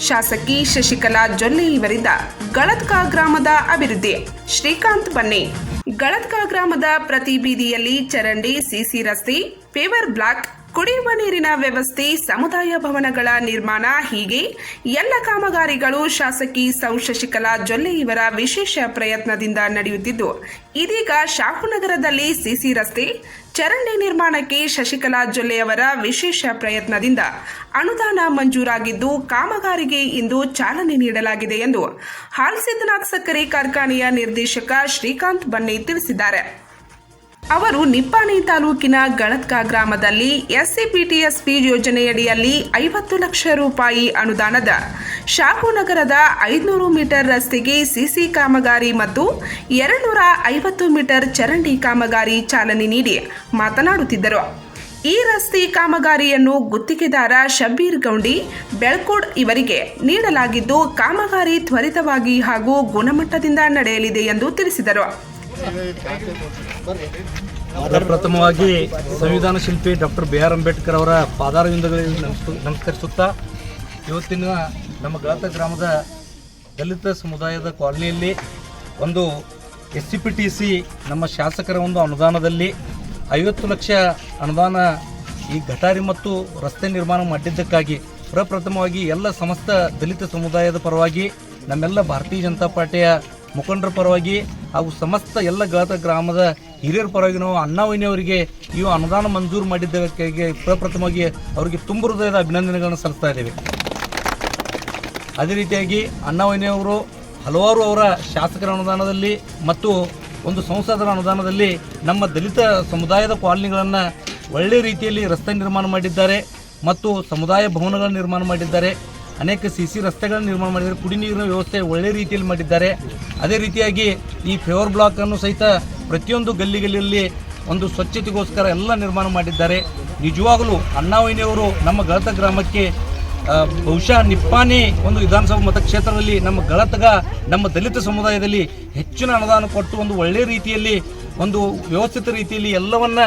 ಶಾಸಕಿ ಶಶಿಕಲಾ ಜೊಲ್ಲೆ ಇವರಿಂದ ಗಳತ್ಕಾ ಗ್ರಾಮದ ಅಭಿವೃದ್ಧಿ. ಶ್ರೀಕಾಂತ್ ಬನ್ನಿ. ಗಳತ್ಕಾ ಗ್ರಾಮದ ಪ್ರತಿ ಬೀದಿಯಲ್ಲಿ ಚರಂಡಿ, ಸಿಸಿ ರಸ್ತೆ, ಪೇವರ್ ಬ್ಲಾಕ್ ಕುಡಿಯುವ ನೀರಿನ ವ್ಯವಸ್ಥೆ, ಸಮುದಾಯ ಭವನಗಳ ನಿರ್ಮಾಣ ಹೀಗೆ ಎಲ್ಲ ಕಾಮಗಾರಿಗಳು ಶಾಸಕಿ ಸೌ ಶಶಿಕಲಾ ಜೊಲ್ಲೆ ಇವರ ವಿಶೇಷ ಪ್ರಯತ್ನದಿಂದ ನಡೆಯುತ್ತಿದ್ದು, ಇದೀಗ ಶಾಹುನಗರದಲ್ಲಿ ಸಿಸಿ ರಸ್ತೆ, ಚರಂಡಿ ನಿರ್ಮಾಣಕ್ಕೆ ಶಶಿಕಲಾ ಜೊಲ್ಲೆಯವರ ವಿಶೇಷ ಪ್ರಯತ್ನದಿಂದ ಅನುದಾನ ಮಂಜೂರಾಗಿದ್ದು, ಕಾಮಗಾರಿಗೆ ಇಂದು ಚಾಲನೆ ನೀಡಲಾಗಿದೆ ಎಂದು ಹಾಲ್ಸಿದ್ದನಾಥ್ ಸಕ್ಕರೆ ಕಾರ್ಖಾನೆಯ ನಿರ್ದೇಶಕ ಶ್ರೀಕಾಂತ್ ಬನ್ನಿ ತಿಳಿಸಿದ್ದಾರೆ. ಅವರು ನಿಪ್ಪಾಣಿ ತಾಲೂಕಿನ ಗಣತ್ಕ ಗ್ರಾಮದಲ್ಲಿ ಎಸ್ಸಿಪಿಟಿಎಸ್ಪಿ ಯೋಜನೆಯಡಿಯಲ್ಲಿ ಐವತ್ತು ಲಕ್ಷ ರೂಪಾಯಿ ಅನುದಾನದ ಶಾಹುನಗರದ ಐದುನೂರು ಮೀಟರ್ ರಸ್ತೆಗೆ ಸಿಸಿ ಕಾಮಗಾರಿ ಮತ್ತು ಎರಡುನೂರ ಐವತ್ತು ಮೀಟರ್ ಚರಂಡಿ ಕಾಮಗಾರಿ ಚಾಲನೆ ನೀಡಿ ಮಾತನಾಡುತ್ತಿದ್ದರು. ಈ ರಸ್ತೆ ಕಾಮಗಾರಿಯನ್ನು ಗುತ್ತಿಗೆದಾರ ಶಬ್ಬೀರ್ ಗೌಂಡಿ, ಬೆಳ್ಕೋಡ್ ಇವರಿಗೆ ನೀಡಲಾಗಿದ್ದು, ಕಾಮಗಾರಿ ತ್ವರಿತವಾಗಿ ಹಾಗೂ ಗುಣಮಟ್ಟದಿಂದ ನಡೆಯಲಿದೆ ಎಂದು ತಿಳಿಸಿದರು. ಪ್ರಥಮವಾಗಿ ಸಂವಿಧಾನ ಶಿಲ್ಪಿ ಡಾಕ್ಟರ್ ಬಿ ಆರ್ ಅಂಬೇಡ್ಕರ್ ಅವರ ಪಾದಾರವಿಂದಗಳಿಗೆ ನಮಸ್ಕ- ನಮಸ್ಕರಿಸುತ್ತಾ, ಇವತ್ತಿನ ನಮ್ಮ ಗಳತ ಗ್ರಾಮದ ದಲಿತ ಸಮುದಾಯದ ಕಾಲನಿಯಲ್ಲಿ ಒಂದು S C P T C ನಮ್ಮ ಶಾಸಕರ ಒಂದು ಅನುದಾನದಲ್ಲಿ ಐವತ್ತು ಲಕ್ಷ ಅನುದಾನ ಈ ಗಟಾರಿ ಮತ್ತು ರಸ್ತೆ ನಿರ್ಮಾಣ ಮಾಡಿದ್ದಕ್ಕಾಗಿ ಪ್ರಪ್ರಥಮವಾಗಿ ಎಲ್ಲ ಸಮಸ್ತ ದಲಿತ ಸಮುದಾಯದ ಪರವಾಗಿ, ನಮ್ಮೆಲ್ಲ ಭಾರತೀಯ ಜನತಾ ಪಾರ್ಟಿಯ ಮುಖಂಡರ ಪರವಾಗಿ ಹಾಗೂ ಸಮಸ್ತ ಎಲ್ಲ ಗಾತ ಗ್ರಾಮದ ಹಿರಿಯರ ಪರವಾಗಿ ನಾವು ಅಣ್ಣಾವಿನಿಯವರಿಗೆ ಈ ಅನುದಾನ ಮಂಜೂರು ಮಾಡಿದ್ದಕ್ಕಾಗಿ ಪ್ರಪ್ರಥಮವಾಗಿ ಅವರಿಗೆ ತುಂಬ ಹೃದಯದ ಅಭಿನಂದನೆಗಳನ್ನು ಸಲ್ಲಿಸ್ತಾ ಇದ್ದೇವೆ. ಅದೇ ರೀತಿಯಾಗಿ ಅಣ್ಣಾವಿನಿಯವರು ಹಲವಾರು ಅವರ ಶಾಸಕರ ಅನುದಾನದಲ್ಲಿ ಮತ್ತು ಒಂದು ಸಂಸದರ ಅನುದಾನದಲ್ಲಿ ನಮ್ಮ ದಲಿತ ಸಮುದಾಯದ ಕಾಲನಿಗಳನ್ನು ಒಳ್ಳೆಯ ರೀತಿಯಲ್ಲಿ ರಸ್ತೆ ನಿರ್ಮಾಣ ಮಾಡಿದ್ದಾರೆ ಮತ್ತು ಸಮುದಾಯ ಭವನಗಳನ್ನು ನಿರ್ಮಾಣ ಮಾಡಿದ್ದಾರೆ. ಅನೇಕ ಸಿ ಸಿ ರಸ್ತೆಗಳನ್ನು ನಿರ್ಮಾಣ ಮಾಡಿದ್ದಾರೆ. ಕುಡಿ ನೀರಿನ ವ್ಯವಸ್ಥೆ ಒಳ್ಳೆ ರೀತಿಯಲ್ಲಿ ಮಾಡಿದ್ದಾರೆ. ಅದೇ ರೀತಿಯಾಗಿ ಈ ಫೇವರ್ ಬ್ಲಾಕ್ ಅನ್ನು ಸಹಿತ ಪ್ರತಿಯೊಂದು ಗಲ್ಲಿ ಗಲ್ಲಿಯಲ್ಲಿ ಒಂದು ಸ್ವಚ್ಛತೆಗೋಸ್ಕರ ಎಲ್ಲ ನಿರ್ಮಾಣ ಮಾಡಿದ್ದಾರೆ. ನಿಜವಾಗಲೂ ಅಣ್ಣಾವಯ್ಯವರು ನಮ್ಮ ಗಳತ ಗ್ರಾಮಕ್ಕೆ ಬಹುಶಃ ನಿಪ್ಪಾಣಿ ಒಂದು ವಿಧಾನಸಭಾ ಮತಕ್ಷೇತ್ರದಲ್ಲಿ ನಮ್ಮ ಗಳತಗ, ನಮ್ಮ ದಲಿತ ಸಮುದಾಯದಲ್ಲಿ ಹೆಚ್ಚಿನ ಅನುದಾನ ಕೊಟ್ಟು ಒಂದು ಒಳ್ಳೆಯ ರೀತಿಯಲ್ಲಿ, ಒಂದು ವ್ಯವಸ್ಥಿತ ರೀತಿಯಲ್ಲಿ ಎಲ್ಲವನ್ನ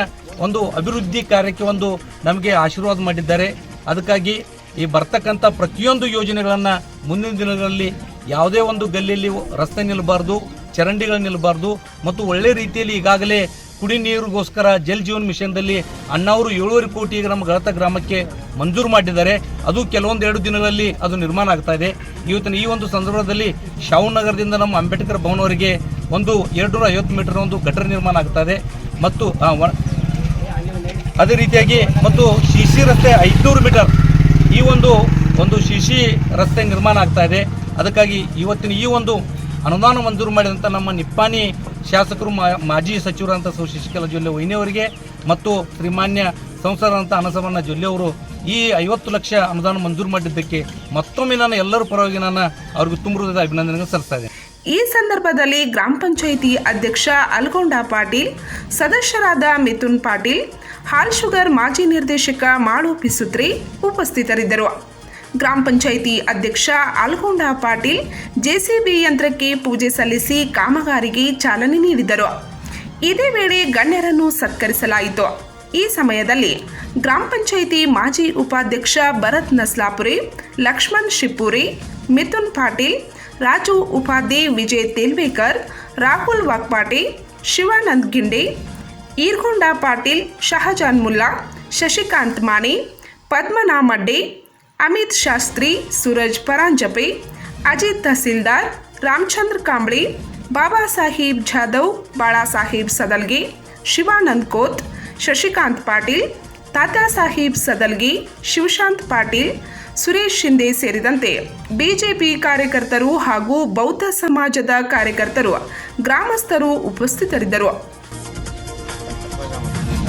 ಒಂದು ಅಭಿವೃದ್ಧಿ ಕಾರ್ಯಕ್ಕೆ ಒಂದು ನಮಗೆ ಆಶೀರ್ವಾದ ಮಾಡಿದ್ದಾರೆ. ಅದಕ್ಕಾಗಿ ಈ ಬರ್ತಕ್ಕಂಥ ಪ್ರತಿಯೊಂದು ಯೋಜನೆಗಳನ್ನು ಮುಂದಿನ ದಿನಗಳಲ್ಲಿ ಯಾವುದೇ ಒಂದು ಗಲ್ಲಿಯಲ್ಲಿ ರಸ್ತೆ ನಿಲ್ಲಬಾರ್ದು, ಚರಂಡಿಗಳು ನಿಲ್ಲಬಾರ್ದು ಮತ್ತು ಒಳ್ಳೆ ರೀತಿಯಲ್ಲಿ ಈಗಾಗಲೇ ಕುಡಿ ನೀರಿಗೋಸ್ಕರ ಜಲ್ ಜೀವನ್ ಮಿಷನ್ದಲ್ಲಿ ಅಣ್ಣವರು ಏಳುವರೆ ಕೋಟಿ ನಮ್ಮ ಗಳತ ಗ್ರಾಮಕ್ಕೆ ಮಂಜೂರು ಮಾಡಿದ್ದಾರೆ. ಅದು ಕೆಲವೊಂದು ಎರಡು ದಿನಗಳಲ್ಲಿ ಅದು ನಿರ್ಮಾಣ ಆಗ್ತಾ ಇದೆ. ಇವತ್ತಿನ ಈ ಒಂದು ಸಂದರ್ಭದಲ್ಲಿ ಶಾಹುನಗರದಿಂದ ನಮ್ಮ ಅಂಬೇಡ್ಕರ್ ಭವನವರಿಗೆ ಒಂದು ಎರಡುನೂರ ಐವತ್ತು ಮೀಟರ್ ಒಂದು ಗಟರ್ ನಿರ್ಮಾಣ ಆಗ್ತಾ ಇದೆ. ಮತ್ತು ಅದೇ ರೀತಿಯಾಗಿ ಮತ್ತು ಶಿಶಿ ರಸ್ತೆ ಐದುನೂರು ಮೀಟರ್ ಒಂದು ಒಂದು ಶಿಶಿ ರಸ್ತೆ ನಿರ್ಮಾಣ ಆಗ್ತಾ ಇದೆ. ಅದಕ್ಕಾಗಿ ಇವತ್ತಿನ ಈ ಒಂದು ಅನುದಾನ ಮಂಜೂರು ಮಾಡಿದಂಥ ನಮ್ಮ ನಿಪ್ಪಾಣಿ ಶಾಸಕರು ಮಾಜಿ ಸಚಿವರಂತ ಸೌ ಶಶಿಕಲಾ ಜೊಲ್ಲೆ ವೈನಿಯವರಿಗೆ ಮತ್ತು ಶ್ರೀಮಾನ್ಯ ಸಂಸದರಂತ ಅನಸಮಣ್ಣ ಜೊಲ್ಲೆ ಅವರು ಈ ಐವತ್ತು ಲಕ್ಷ ಅನುದಾನ ಮಂಜೂರು ಮಾಡಿದ್ದಕ್ಕೆ ಮತ್ತೊಮ್ಮೆ ನಾನು ಎಲ್ಲರ ಪರವಾಗಿ ನಾನು ಅವ್ರಿಗೆ ತುಂಬ ಹೃದಯದ ಅಭಿನಂದನೆಗಳನ್ನು ಸಲ್ಲಿಸ್ತಾ ಇದ್ದೇನೆ. ಈ ಸಂದರ್ಭದಲ್ಲಿ ಗ್ರಾಮ ಪಂಚಾಯಿತಿ ಅಧ್ಯಕ್ಷ ಅಲ್ಗೊಂಡ ಪಾಟೀಲ್, ಸದಸ್ಯರಾದ ಮಿಥುನ್ ಪಾಟೀಲ್ ಹಾಲ್ ಶುಗರ್ ಮಾಜಿ ನಿರ್ದೇಶಕ ಮಾಳು ಪಿಸುತ್ರಿ ಉಪಸ್ಥಿತರಿದ್ದರು. ಗ್ರಾಮ ಪಂಚಾಯಿತಿ ಅಧ್ಯಕ್ಷ ಅಲ್ಗೊಂಡ ಪಾಟೀಲ್ ಜೆಸಿಬಿ ಯಂತ್ರಕ್ಕೆ ಪೂಜೆ ಸಲ್ಲಿಸಿ ಕಾಮಗಾರಿಗೆ ಚಾಲನೆ ನೀಡಿದರು. ಇದೇ ವೇಳೆ ಗಣ್ಯರನ್ನು ಸತ್ಕರಿಸಲಾಯಿತು. ಈ ಸಮಯದಲ್ಲಿ ಗ್ರಾಮ ಪಂಚಾಯಿತಿ ಮಾಜಿ ಉಪಾಧ್ಯಕ್ಷ ಭರತ್ ನಸ್ಲಾಪುರಿ, ಲಕ್ಷ್ಮಣ್ ಶಿಪ್ಪುರಿ, ಮಿಥುನ್ ಪಾಟೀಲ್, ರಾಜು ಉಪಾಧ್ಯ ವಿಜಯ್ ತೇಲ್ವೇಕರ್, ರಾಹುಲ್ ವಾಕ್ಪಾಟೆ, ಶಿವಾನಂದ್ ಗಿಂಡೆ ಈರ್ಗೊಂಡ ಪಾಟೀಲ್, ಶಹಜಾನ್ ಮುಲ್ಲಾ, ಶಶಿಕಾಂತ್ ಮಾಣಿ, ಪದ್ಮನಾ ಮಡ್ಡಿ, ಅಮಿತ್ ಶಾಸ್ತ್ರಿ, ಸೂರಜ್ ಪರಾಂಜಪಿ, ಅಜಿತ್ ತಹಸೀಲ್ದಾರ್, ರಾಮಚಂದ್ರ ಕಾಂಬಳಿ ಬಾಬಾ ಸಾಹೇಬ್ ಜಾಧವ್, ಬಾಳಾಸಾಹೇಬ್ ಸದಲ್ಗಿ, ಶಿವಾನಂದ್ ಕೋತ್, ಶಶಿಕಾಂತ್ ಪಾಟೀಲ್ ತಾತಾ ಸಾಹೇಬ್ ಸದಲ್ಗಿ, ಶಿವಶಾಂತ್ ಪಾಟೀಲ್, ಸುರೇಶ್ ಶಿಂದೆ ಸೇರಿದಂತೆ ಬಿಜೆಪಿ ಕಾರ್ಯಕರ್ತರು ಹಾಗೂ ಬೌದ್ಧ ಸಮಾಜದ ಕಾರ್ಯಕರ್ತರು, ಗ್ರಾಮಸ್ಥರು ಉಪಸ್ಥಿತರಿದ್ದರು.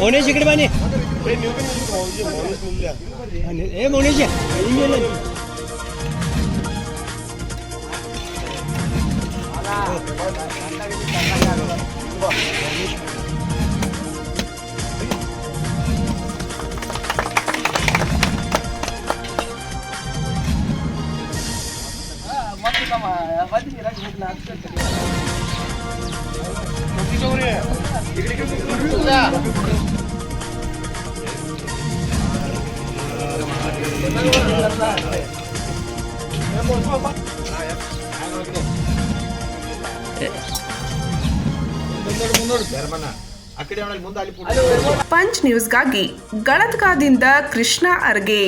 मोनेश इकडे बाने ए मोनेश ಪಂಚ್ ನ್ಯೂಸ್ಗಾಗಿ ಗಳತ್ಕಾದಿಂದ ಕೃಷ್ಣ ಅರ್ಗೆ